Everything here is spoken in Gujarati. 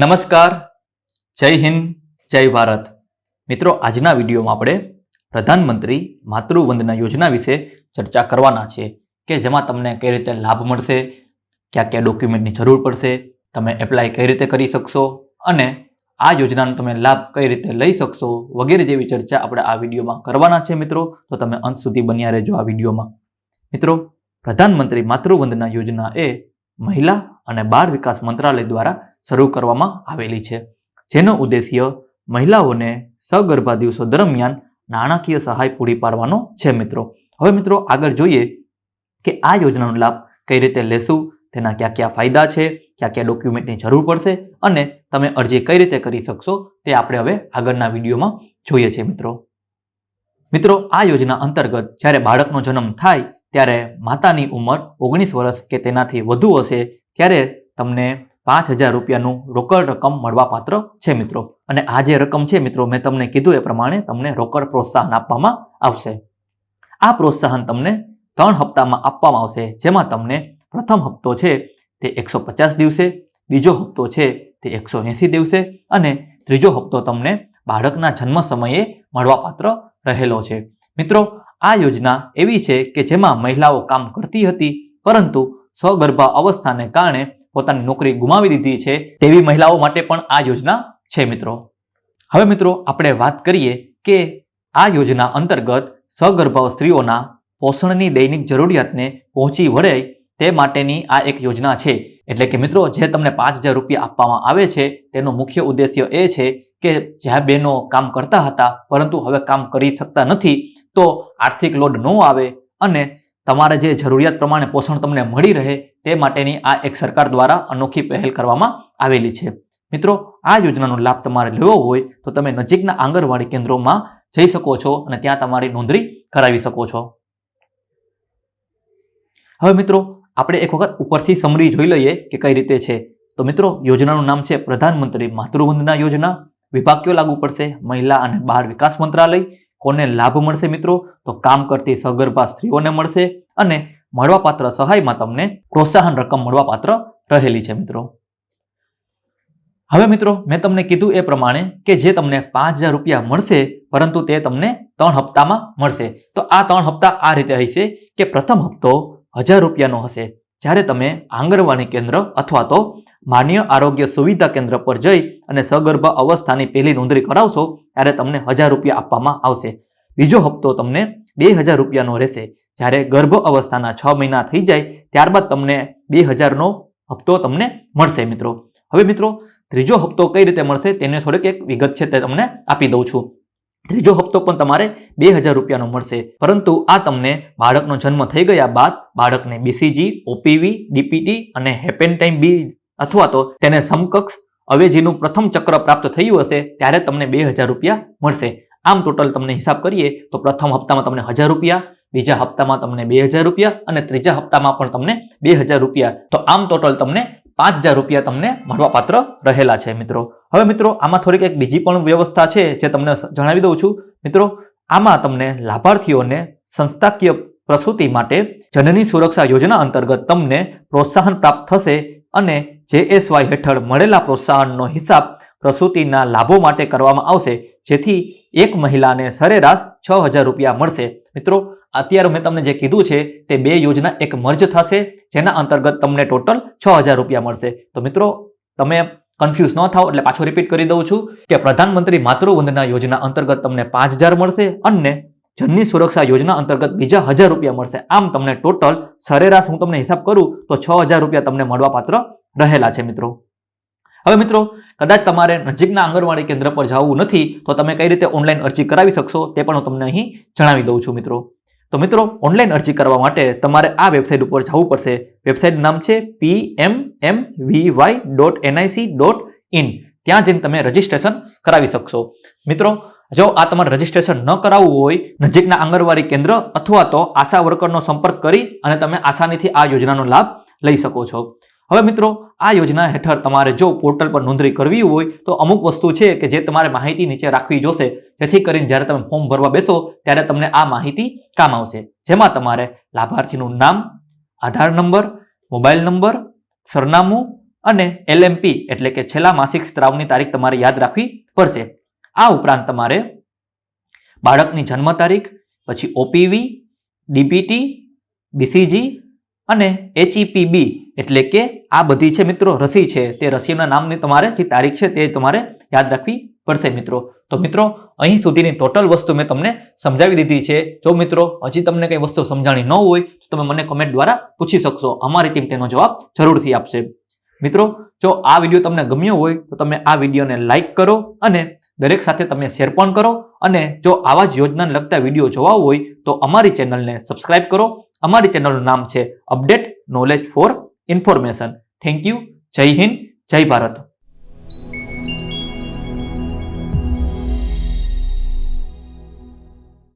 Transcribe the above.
નમસ્કાર. જય હિન્દ, જય ભારત. મિત્રો, આજના વિડીયોમાં આપણે પ્રધાનમંત્રી માતૃવંદના યોજના વિશે ચર્ચા કરવાના છે કે જેમાં તમને કઈ રીતે લાભ મળશે, ક્યાં ક્યાં ડોક્યુમેન્ટની જરૂર પડશે, તમે એપ્લાય કઈ રીતે કરી શકશો અને આ યોજનાનો તમે લાભ કઈ રીતે લઈ શકશો વગેરે જેવી ચર્ચા આપણે આ વિડીયોમાં કરવાના છે મિત્રો. તો તમે અંત સુધી બન્યા રહેજો આ વિડીયોમાં. મિત્રો, પ્રધાનમંત્રી માતૃવંદના યોજના એ મહિલા અને બાળ વિકાસ મંત્રાલય દ્વારા શરૂ કરવામાં આવેલી છે. જેનો ઉદ્દેશ્ય મહિલાઓને સગર્ભા દિવસો દરમિયાન નાણાકીય સહાય પૂરી પાડવાનો છે મિત્રો. હવે મિત્રો આગળ જોઈએ કે આ યોજનાનો લાભ કઈ રીતે લેશું, તેના ક્યાં ક્યાં ફાયદા છે ક્યાં ક્યાં ડોક્યુમેન્ટની જરૂર પડશે અને તમે અરજી કઈ રીતે કરી શકશો તે આપણે હવે આગળના વિડીયોમાં જોઈએ છીએ મિત્રો. મિત્રો, આ યોજના અંતર્ગત જ્યારે બાળકનો જન્મ થાય ત્યારે માતાની ઉંમર ઓગણીસ વર્ષ કે તેનાથી વધુ હશે, ત્યારે તમને પાંચ હજાર રૂપિયાનું રોકડ રકમ મળવાપાત્ર છે મિત્રો. અને આ જે રકમ છે મિત્રો, મેં તમને કીધું એ પ્રમાણે તમને રોકડ પ્રોત્સાહન આપવામાં આવશે. આ પ્રોત્સાહન તમને ત્રણ હપ્તામાં આપવામાં આવશે. જેમાં તમને પ્રથમ હપ્તો છે તે એકસો પચાસ દિવસે, બીજો હપ્તો છે તે એકસો એંસી દિવસે અને ત્રીજો હપ્તો તમને બાળકના જન્મ સમયે મળવાપાત્ર રહેલો છે. મિત્રો, આ યોજના એવી છે કે જેમાં મહિલાઓ કામ કરતી હતી, પરંતુ સ્વગર્ભા અવસ્થાને કારણે પોતાની નોકરી ગુમાવી દીધી છે તેવી મહિલાઓ માટે પણ આ યોજના છે મિત્રો. હવે મિત્રો, આપણે વાત કરીએ કે આ યોજના અંતર્ગત સગર્ભા સ્ત્રીઓના પોષણની દૈનિક જરૂરિયાતને પહોંચી વળે તે માટેની આ એક યોજના છે. એટલે કે મિત્રો, જે તમને પાંચ હજાર રૂપિયા આપવામાં આવે છે, તેનો મુખ્ય ઉદ્દેશ્ય એ છે કે જ્યાં બહેનો કામ કરતા હતા, પરંતુ હવે કામ કરી શકતા નથી, તો આર્થિક લોડ ન આવે અને તમારે જે જરૂરિયાત પ્રમાણે પોષણ તમને મળી રહે તે માટેની આ એક સરકાર દ્વારા અનોખી પહેલ કરવામાં આવેલી છે. મિત્રો, આ યોજનાનો લાભ તમારે લેવો હોય તો તમે નજીકના આંગણવાડી કેન્દ્રોમાં જઈ શકો છો અને ત્યાં તમારી નોંધણી કરાવી શકો છો. હવે મિત્રો, આપણે એક વખત ઉપરથી સમરી જોઈ લઈએ કે કઈ રીતે છે. તો મિત્રો, યોજનાનું નામ છે પ્રધાનમંત્રી માતૃવંદના યોજના. વિભાગ કયો લાગુ પડશે? મહિલા અને બાળ વિકાસ મંત્રાલય. કોને લાભ મળશે મિત્રો? તો કામ કરતી સગર્ભા સ્ત્રીઓને મળશે અને મળવાપાત્ર સહાયમાં તમને પ્રોત્સાહન રકમ મળવાપાત્ર રહેલી છે મિત્રો. હવે મિત્રો, મેં તમને કીધું એ પ્રમાણે કે જે તમને પાંચ હજાર રૂપિયા મળશે, પરંતુ તે તમને ત્રણ હપ્તામાં મળશે. તો આ ત્રણ હપ્તા આ રીતે હશે કે પ્રથમ હપ્તો હજાર રૂપિયાનો હશે. જ્યારે તમે આંગણવાડી કેન્દ્ર અથવા તો માન્ય આરોગ્ય સુવિધા કેન્દ્ર પર જઈ અને સગર્ભ અવસ્થાની પહેલી નોંધણી કરાવશો, ત્યારે તમને હજાર રૂપિયા આપવામાં આવશે. બીજો હપ્તો તમને બે હજાર રૂપિયાનો રહેશે. જ્યારે ગર્ભ અવસ્થાના છ મહિના થઈ જાય, ત્યારબાદ તમને બે હજારનો હપ્તો તમને મળશે મિત્રો. હવે મિત્રો, ત્રીજો હપ્તો કઈ રીતે મળશે તેને થોડીક એક વિગત છે તે તમને આપી દઉં છું. ત્રીજો હપ્તો પણ તમારે બે હજાર રૂપિયાનો મળશે. પરંતુ આ તમને બાળકનો જન્મ થઈ ગયા બાદ બાળકને બીસીજી ઓપીવી ડીપીટી અને હેપેન્ટાઇમ બી અથવા તો તેને સમકક્ષ અવેજીનું પ્રથમ ચક્ર પ્રાપ્ત થયું હશે, ત્યારે તમને બે હજાર રૂપિયા મળશે. આમ ટોટલ તમને હિસાબ કરીએ, તો પ્રથમ હપ્તામાં તમને હજાર રૂપિયા, બીજા હપ્તામાં તમને બે હજાર રૂપિયા અને ત્રીજા હપ્તામાં પણ તમને બે હજાર રૂપિયા. તો આમ ટોટલ તમને પાંચ હજાર રૂપિયા તમને મળવાપાત્ર રહેલા છે મિત્રો. હવે મિત્રો, આમાં થોડીક એક બીજી પણ વ્યવસ્થા છે જે તમને જણાવી દઉં છું. મિત્રો, આમાં તમને લાભાર્થીઓને સંસ્થાકીય પ્રસૂતિ માટે જનની સુરક્ષા યોજના અંતર્ગત તમને પ્રોત્સાહન પ્રાપ્ત થશે અને જેએસવાય હેઠળ મળેલા પ્રોત્સાહનનો હિસાબ પ્રસૂતિના લાભો માટે કરવામાં આવશે. જેથી એક મહિલાને સરેરાશ છ હજાર રૂપિયા મળશે. મિત્રો, અત્યારે મેં તમને જે કીધું છે તે બે યોજના એક મર્જ થશે, જેના અંતર્ગત તમને ટોટલ છ હજાર રૂપિયા મળશે. તો મિત્રો, તમે કન્ફ્યુઝ ન થાવ એટલે પાછો રિપીટ કરી દઉં છું કે પ્રધાનમંત્રી માતૃવંદના યોજના અંતર્ગત તમને પાંચ હજાર મળશે અને જનની સુરક્ષા યોજના અંતર્ગત બીજા હજાર રૂપિયા મળશે. આમ તમને ટોટલ સરેરાશ હું તમને હિસાબ કરું તો છ હજાર રૂપિયા તમને મળવાપાત્ર રહેલા છે મિત્રો. હવે મિત્રો, કદાચ તમારે નજીકના આંગણવાડી કેન્દ્ર પર જવું નથી તો તમે કઈ રીતે ઓનલાઈન અરજી કરાવી શકશો તે પણ હું તમને અહીં જણાવી દઉં છું મિત્રો. તો મિત્રો, ઓનલાઈન અરજી કરવા માટે તમારે આ વેબસાઇટ ઉપર જવું પડશે. વેબસાઇટનું નામ છે P M M V Y dot NIC dot in ત્યાં જઈને તમે રજીસ્ટ્રેશન કરાવી શકશો. મિત્રો જો આ તમારે રજીસ્ટ્રેશન ન કરાવવું હોય, નજીકના આંગણવાડી કેન્દ્ર અથવા તો આશા વર્કરનો સંપર્ક કરી અને તમે આસાનીથી આ યોજનાનો લાભ લઈ શકો છો. હવે મિત્રો, આ યોજના હેઠળ તમારે જો પોર્ટલ પર નોંધણી કરવી હોય, તો અમુક વસ્તુ છે કે જે તમારે માહિતી નીચે રાખવી જોશે. જેથી કરીને જ્યારે તમે ફોર્મ ભરવા બેસો, ત્યારે તમને આ માહિતી કામ આવશે. જેમાં તમારે લાભાર્થીનું નામ, આધાર નંબર, મોબાઈલ નંબર, સરનામું અને એલએમપી એટલે કે છેલ્લા માસિક સ્ત્રાવની તારીખ તમારે યાદ રાખવી પડશે. આ ઉપરાંત તમારે બાળકની જન્મ તારીખ, પછી ઓપીવી, ડીપીટી, બીસીજી અને એચઈપીબી એટલે કે આ બધી છે મિત્રો રસી છે. તે રસીના નામની તમારે જે તારીખ છે તે તમારે યાદ રાખવી પડશે મિત્રો. તો મિત્રો, અહીં સુધીની ટોટલ વસ્તુ મેં તમને સમજાવી દીધી છે. જો મિત્રો, હજી તમને કંઈ વસ્તુ સમજાણી ન હોય, તો તમે મને કમેન્ટ દ્વારા પૂછી શકશો. અમારી ટીમ તેનો જવાબ જરૂરથી આપશે. મિત્રો, જો આ વીડિયો તમને ગમ્યો હોય, તો તમે આ વિડીયોને લાઇક કરો અને દરેક સાથે તમે શેર પણ કરો અને જો આવા જ યોજનાને લગતા વીડિયો જોવા હોય તો અમારી ચેનલને સબસ્ક્રાઇબ કરો. અમારી ચેનલનું નામ છે update knowledge for information thank you જય હિન્દ, જય ભારત.